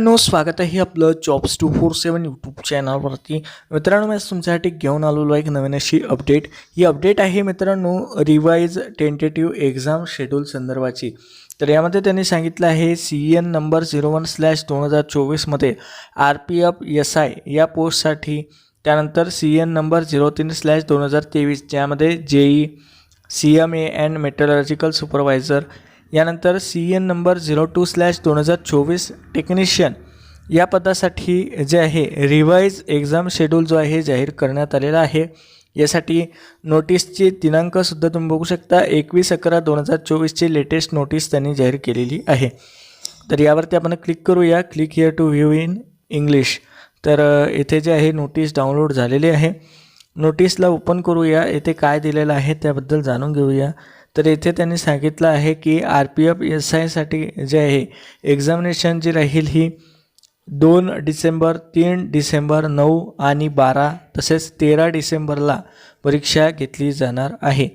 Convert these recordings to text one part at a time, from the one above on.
No स्वागत आहे आपलं jobs two four seven YouTube चॅनलवरती मित्रांनो मी तुमच्यासाठी घेऊन आलेलो आहे एक नवीन अशी अपडेट ही अपडेट आहे मित्रांनो रिवाईज टेंटेटिव्ह एक्झाम शेड्यूल संदर्भाची. तर यामध्ये त्यांनी सांगितलं आहे C N number zero one slash दोन हजार चोवीसमध्ये R P F S I या पोस्टसाठी त्यानंतर सी एन नंबर झिरो तीन स्लॅश दोन हजार तेवीस ज्यामध्ये JE C M A and metallurgical supervisor यानंतर C N number zero two slash दोन हजार चोवीस टेक्निशियन या पदासाठी जे आहे रिवाईज एक्झाम शेड्यूल जो आहे जाहीर करण्यात आलेला आहे. यासाठी नोटीसची दिनांकसुद्धा तुम्ही बघू शकता. एकवीस अकरा दोन हजार चोवीसची लेटेस्ट नोटीस त्यांनी जाहीर केलेली आहे. तर यावरती आपण क्लिक करूया. Click here to view in English तर इथे येथे जे आहे नोटीस डाउनलोड झालेली आहे. नोटीसला ओपन करूया. येथे काय दिलेलं आहे त्याबद्दल जाणून घेऊया. तर येथे त्यांनी सांगितलं आहे की आर पी एफ एस आयसाठी जे आहे एक्झामिनेशन जी राहील ही दोन डिसेंबर तीन डिसेंबर नऊ आणि बारा तसेच तेरा डिसेंबरला परीक्षा घेतली जाणार आहे.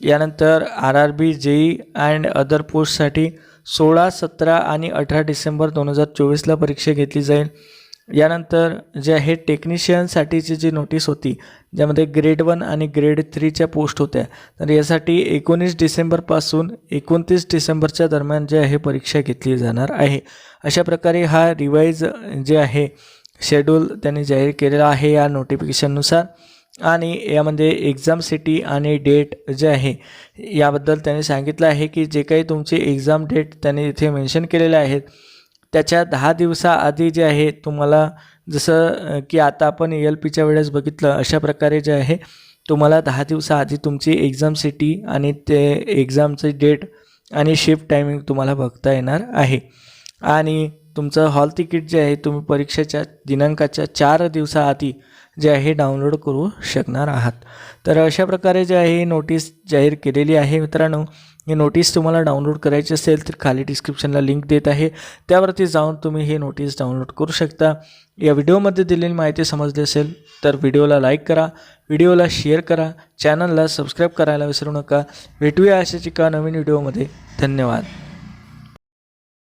यानंतर R R B JE and other पोस्टसाठी सोळा सतरा आणि अठरा डिसेंबर दोन हजार चोवीसला परीक्षा घेतली जाईल. यानंतर जे आहे टेक्निशियनसाठीची जी नोटीस होती ज्यामध्ये ग्रेड वन आणि ग्रेड थ्रीच्या पोस्ट होत्या तर यासाठी एकोणीस डिसेंबरपासून एकोणतीस डिसेंबरच्या दरम्यान जे आहे परीक्षा घेतली जाणार आहे. अशा प्रकारे हा रिवाईज जे आहे शेड्यूल त्यांनी जाहीर केलेला आहे या नोटिफिकेशननुसार आणि यामध्ये एक्झाम सिटी आणि डेट जे आहे याबद्दल त्यांनी सांगितलं आहे की जे काही तुमचे एक्झाम डेट त्यांनी इथे मेन्शन केलेले आहेत त्याच्या दहा दिवसाआधी जे आहे तुम्हाला जसं की आता आपण एल पीच्या वेळेस बघितलं अशा प्रकारे जे आहे तुम्हाला दहा दिवसाआधी तुमची एक्झाम सिटी आणि ते एक्झामचे डेट आणि शिफ्ट टायमिंग तुम्हाला बघता येणार आहे. आणि तुमचं हॉल तिकीट जे आहे तुम्ही परीक्षेच्या दिनांकाच्या चार दिवसाआधी जे आहे डाउनलोड करू शकणार आहात. तर अशा प्रकारे जे आहे नोटीस जाहीर केलेली आहे मित्रांनो. ही नोटीस तुम्हाला डाउनलोड करायची असेल तर खाली डिस्क्रिप्शनला लिंक देत आहे. त्यावरती जाऊन तुम्ही ही नोटीस डाउनलोड करू शकता. या व्हिडिओमध्ये दिलेली माहिती समजली असेल तर व्हिडिओला लाईक करा. व्हिडिओला शेअर करा. चॅनलला सबस्क्राईब करायला विसरू नका. भेटूया अशाच एका नवीन व्हिडिओमध्ये धन्यवाद.